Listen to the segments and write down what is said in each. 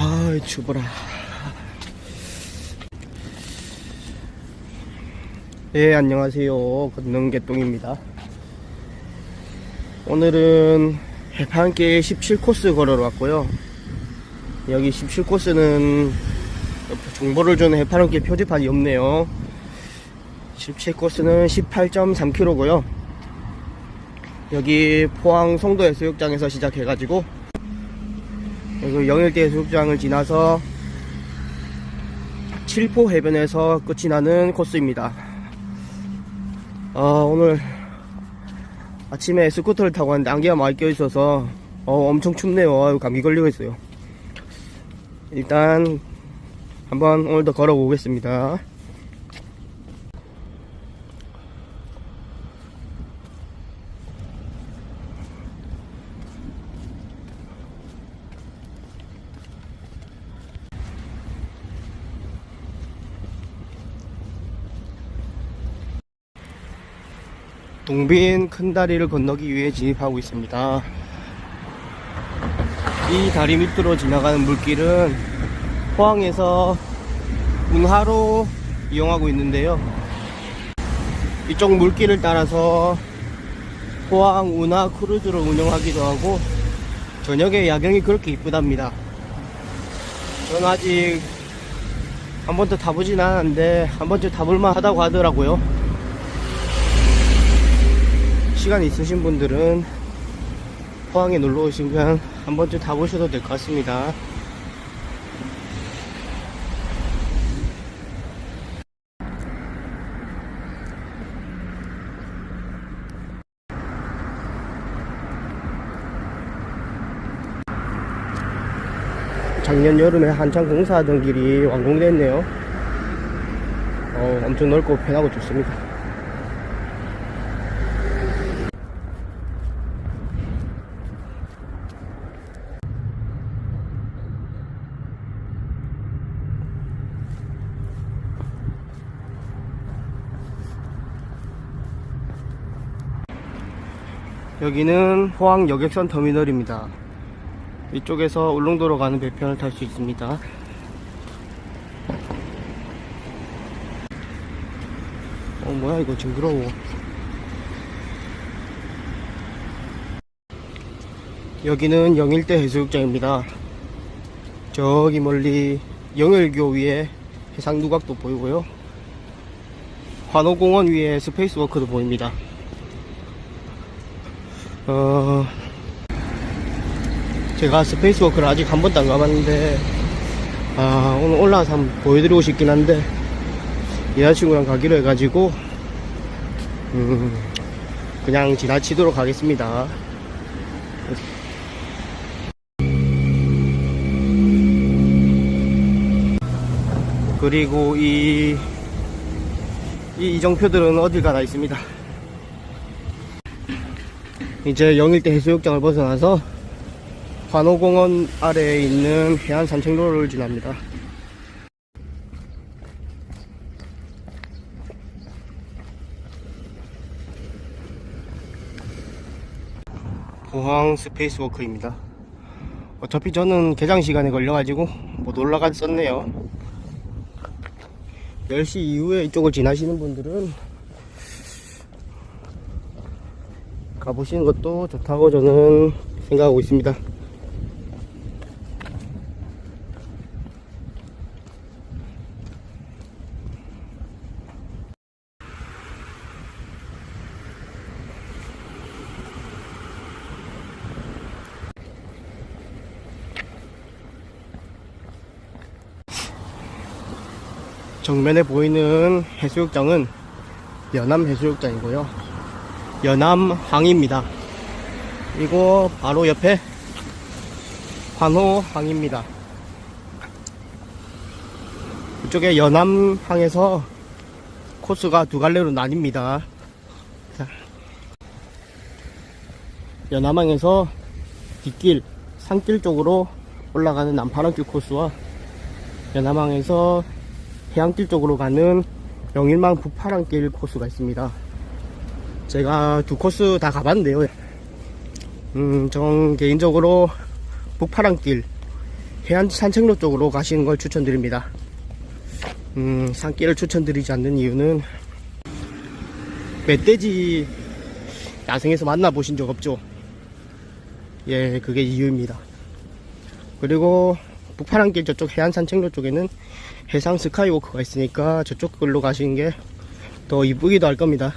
아, 추워라. 예, 안녕하세요. 건능개똥입니다. 오늘은 해판길 17코스 걸으러 왔고요. 여기 17코스는 정보를 주는 해파랑길 표지판이 없네요. 17코스는 18.3km고요. 여기 포항 송도 해수욕장에서 시작해가지고 여기 영일대 해수욕장을 지나서 칠포 해변에서 끝이 나는 코스입니다. 아, 오늘 아침에 스쿠터를 타고 왔는데 안개가 많이 껴있어서 어, 엄청 춥네요. 감기 걸리고 있어요. 일단 한번 오늘도 걸어보겠습니다. 동빈 큰 다리를 건너기 위해 진입하고 있습니다. 이 다리 밑으로 지나가는 물길은 포항에서 운하로 이용하고 있는데요. 이쪽 물길을 따라서 포항 운하 크루즈를 운영하기도 하고 저녁에 야경이 그렇게 이쁘답니다. 전 아직 한 번도 타보진 않았는데 한 번쯤 타볼만 하다고 하더라고요. 시간 있으신 분들은 포항에 놀러 오시면 한 번쯤 타보셔도 될 것 같습니다. 작년 여름에 한창 공사하던 길이 완공됐네요. 어, 엄청 넓고 편하고 좋습니다. 여기는 포항 여객선 터미널입니다. 이쪽에서 울릉도로 가는 배편을 탈 수 있습니다. 어 뭐야 이거 징그러워. 여기는 영일대 해수욕장입니다. 저기 멀리 영일교 위에 해상 누각도 보이고요. 환호공원 위에 스페이스워크도 보입니다. 어, 제가 스페이스워크를 아직 한 번도 안 가봤는데, 아, 오늘 올라와서 한번 보여드리고 싶긴 한데, 여자친구랑 가기로 해가지고, 음, 그냥 지나치도록 하겠습니다. 그리고 이, 이 이정표들은 어딜 가나 있습니다. 이제 영일대 해수욕장을 벗어나서 환호공원 아래에 있는 해안 산책로를 지납니다. 포항 스페이스워크입니다. 어차피 저는 개장 시간에 걸려가지고 못 올라갔었네요. 10시 이후에 이쪽을 지나시는 분들은 가보시는 것도 좋다고 저는 생각하고 있습니다. 정면에 보이는 해수욕장은 연암 해수욕장이고요. 연암항입니다. 그리고 바로 옆에 환호항입니다. 이쪽에 연암항에서 코스가 두 갈래로 나뉩니다. 자, 연암항에서 뒷길, 산길 쪽으로 올라가는 남파랑길 코스와 연암항에서 해안길 쪽으로 가는 영일망 북파랑길 코스가 있습니다. 제가 두 코스 다 가봤는데요. 음, 전 개인적으로 북파랑길 해안 산책로 쪽으로 가시는 걸 추천드립니다. 음, 산길을 추천드리지 않는 이유는 멧돼지 야생에서 만나보신 적 없죠? 예, 그게 이유입니다. 그리고 북파랑길 저쪽 해안 산책로 쪽에는 해상 스카이워크가 있으니까 저쪽 걸로 가시는 게 더 이쁘기도 할 겁니다.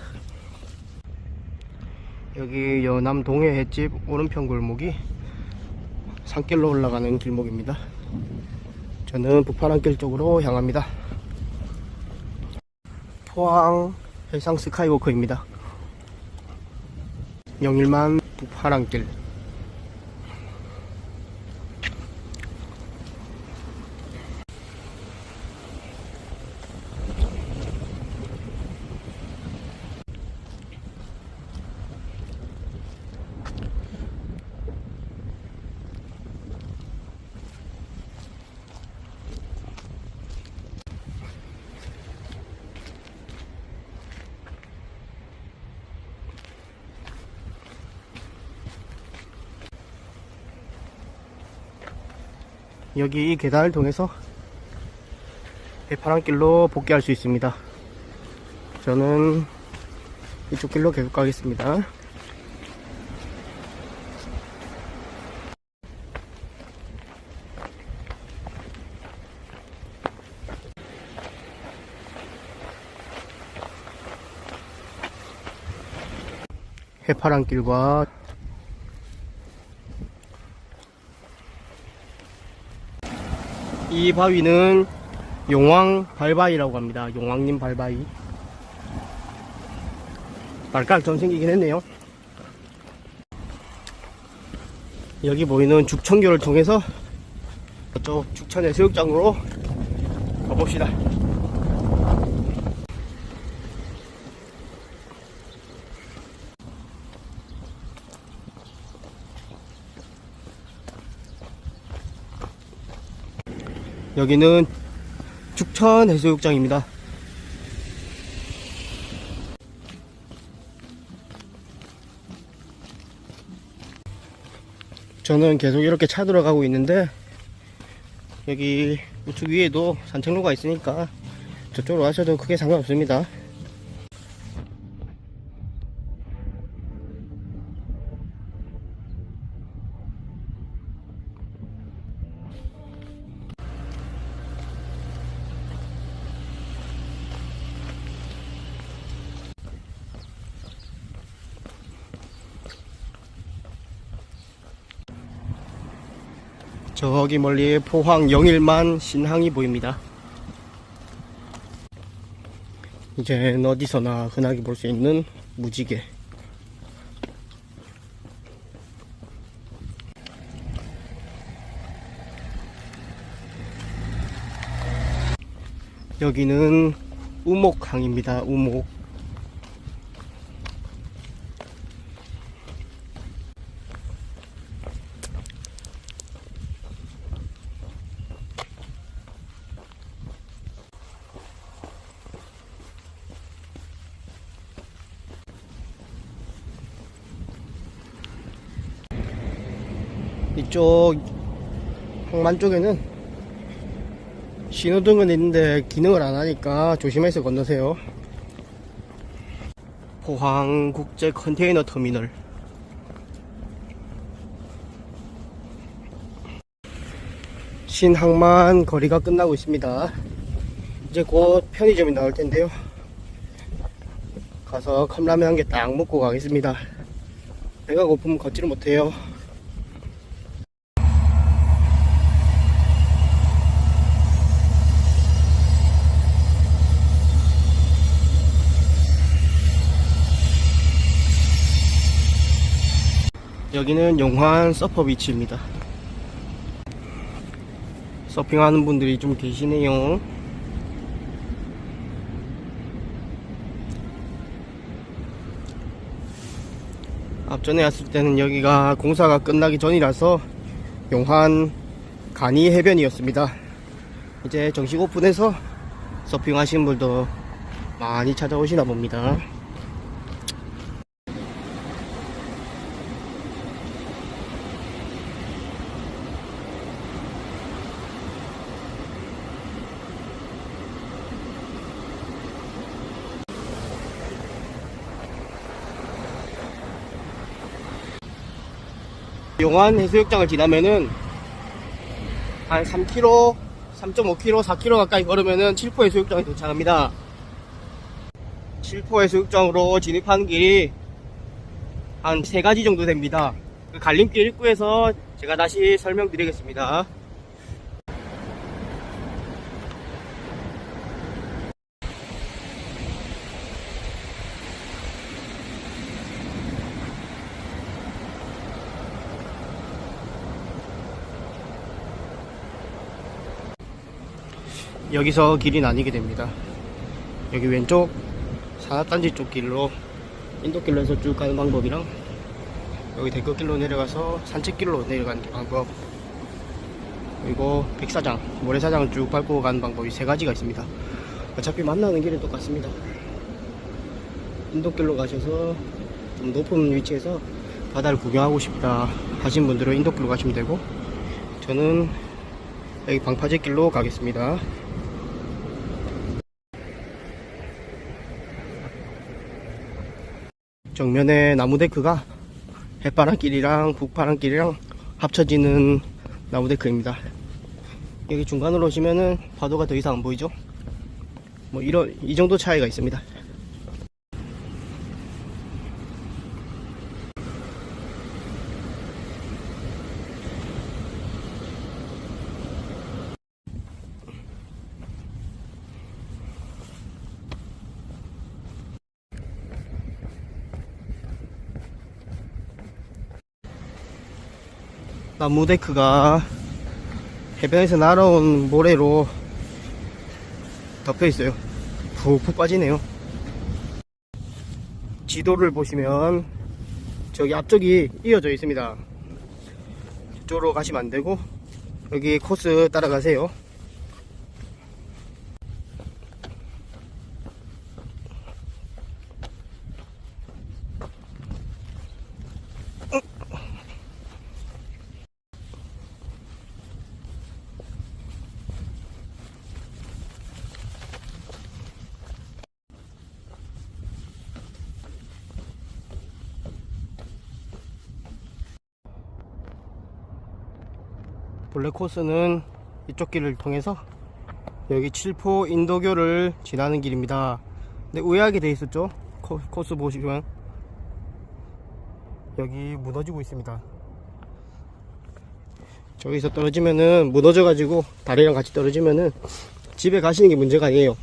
여기 여남 동해 횟집 오른편 골목이 산길로 올라가는 길목입니다. 저는 북파랑길 쪽으로 향합니다. 포항 해상 스카이워크입니다. 영일만 북파랑길 여기 이 계단을 통해서 해파랑길로 복귀할 수 있습니다. 저는 이쪽 길로 계속 가겠습니다. 해파랑길과 이 바위는 용왕 발바위라고 합니다. 용왕님 발바위. 발가락 좀 생기긴 했네요. 여기 보이는 죽천교를 통해서 저쪽 죽천 해수욕장으로 가봅시다. 여기는 죽천 해수욕장입니다. 저는 계속 이렇게 차 들어가고 있는데 여기 우측 위에도 산책로가 있으니까 저쪽으로 가셔도 크게 상관없습니다. 저기 멀리 포항 영일만 신항이 보입니다. 이제 어디서나 흔하게 볼 수 있는 무지개. 여기는 우목항입니다. 우목. 이 쪽 항만 쪽에는 신호등은 있는데 기능을 안 하니까 조심해서 건너세요. 포항 국제 컨테이너 터미널. 신항만 거리가 끝나고 있습니다. 이제 곧 편의점이 나올 텐데요. 가서 컵라면 한 개 딱 먹고 가겠습니다. 배가 고프면 걷지를 못해요. 여기는 용환 서퍼 비치입니다. 서핑하는 분들이 좀 계시네요. 앞전에 왔을 때는 여기가 공사가 끝나기 전이라서 용환 간이 해변이었습니다. 이제 정식 오픈해서 서핑 하시는 분도 많이 찾아오시나 봅니다. 용안 해수욕장을 지나면은 한 3km, 3.5km, 4km 가까이 걸으면은 칠포 해수욕장에 도착합니다. 칠포 해수욕장으로 진입하는 길이 한 세 가지 정도 됩니다. 그 갈림길 입구에서 제가 다시 설명드리겠습니다. 여기서 길이 나뉘게 됩니다. 여기 왼쪽 산악단지 쪽 길로 인도길로 해서 쭉 가는 방법이랑 여기 대거길로 내려가서 산책길로 내려가는 방법 그리고 백사장, 모래사장을 쭉 밟고 가는 방법이 세 가지가 있습니다. 어차피 만나는 길은 똑같습니다. 인도길로 가셔서 좀 높은 위치에서 바다를 구경하고 싶다 하신 분들은 인도길로 가시면 되고 저는 여기 방파제 길로 가겠습니다. 정면에 나무 데크가 해바람길이랑 북바람길이랑 합쳐지는 나무 데크입니다. 여기 중간으로 오시면은 파도가 더 이상 안 보이죠? 뭐 이런 이 정도 차이가 있습니다. 나무데크가 해변에서 날아온 모래로 덮여 있어요. 푹푹 빠지네요. 지도를 보시면 저기 앞쪽이 이어져 있습니다. 저쪽으로 가시면 안 되고 여기 코스 따라가세요. 본래 코스는 이쪽 길을 통해서 여기 칠포 인도교를 지나는 길입니다. 근데 우회하게 돼 있었죠? 코, 코스 보시면 여기 무너지고 있습니다. 저기서 떨어지면은 무너져 가지고 다리랑 같이 떨어지면은 집에 가시는 게 문제가 아니에요.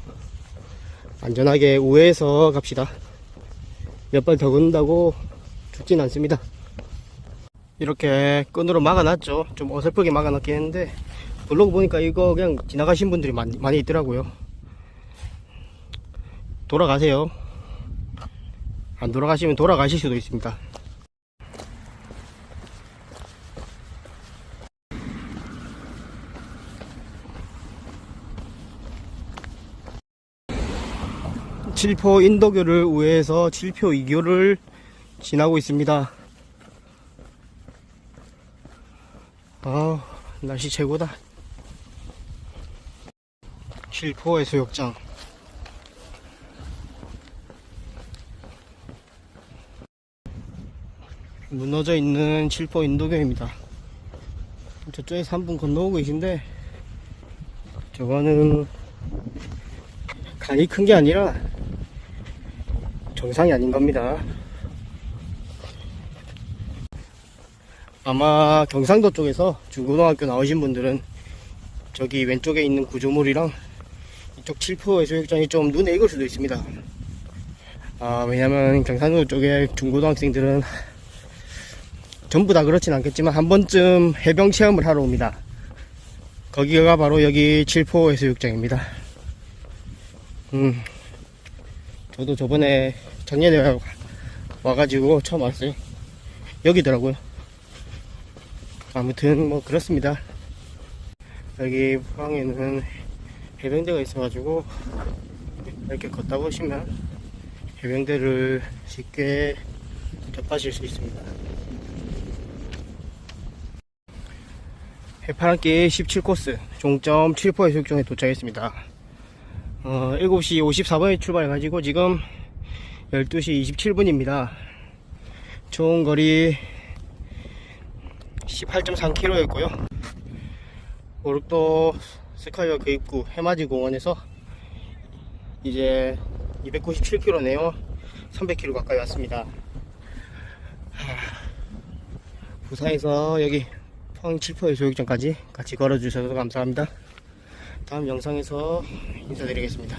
안전하게 우회해서 갑시다. 몇 발 더 걷는다고 죽진 않습니다. 이렇게 끈으로 막아놨죠. 좀 어설프게 막아놨긴 했는데 블로그 보니까 이거 그냥 지나가신 분들이 많이, 많이 있더라고요. 돌아가세요. 안 돌아가시면 돌아가실 수도 있습니다. 칠포 인도교를 우회해서 칠표 이교를 지나고 있습니다. 아 날씨 최고다. 칠포 해수욕장. 무너져 있는 칠포 인도교입니다. 저쪽에서 한 분 건너오고 계신데 저거는 간이 큰 게 아니라 정상이 아닌 겁니다 아마 경상도 쪽에서 중고등학교 나오신 분들은 저기 왼쪽에 있는 구조물이랑 이쪽 칠포 해수욕장이 좀 눈에 익을 수도 있습니다. 아, 왜냐면 경상도 쪽에 중고등학생들은 전부 다 그렇진 않겠지만 한 번쯤 해병 체험을 하러 옵니다. 거기가 바로 여기 칠포 해수욕장입니다. 음, 저도 저번에 작년에 와가지고 처음 왔어요. 여기더라고요. 아무튼 뭐 그렇습니다. 여기 포항에는 해병대가 있어가지고 이렇게 걷다 보시면 해병대를 쉽게 접하실 수 있습니다. 해파랑길 17코스 종점 7포 해수욕장에 도착했습니다. 어, 7시 54분에 출발해가지고 지금 12시 27분입니다. 총 거리 18.3km였고요. 오륙도 스카이어 그 입구 해맞이 공원에서 이제 297km네요. 300km 가까이 왔습니다. 하, 부산에서 여기 포항 7포의 조육장까지 같이 걸어주셔서 감사합니다. 다음 영상에서 인사드리겠습니다.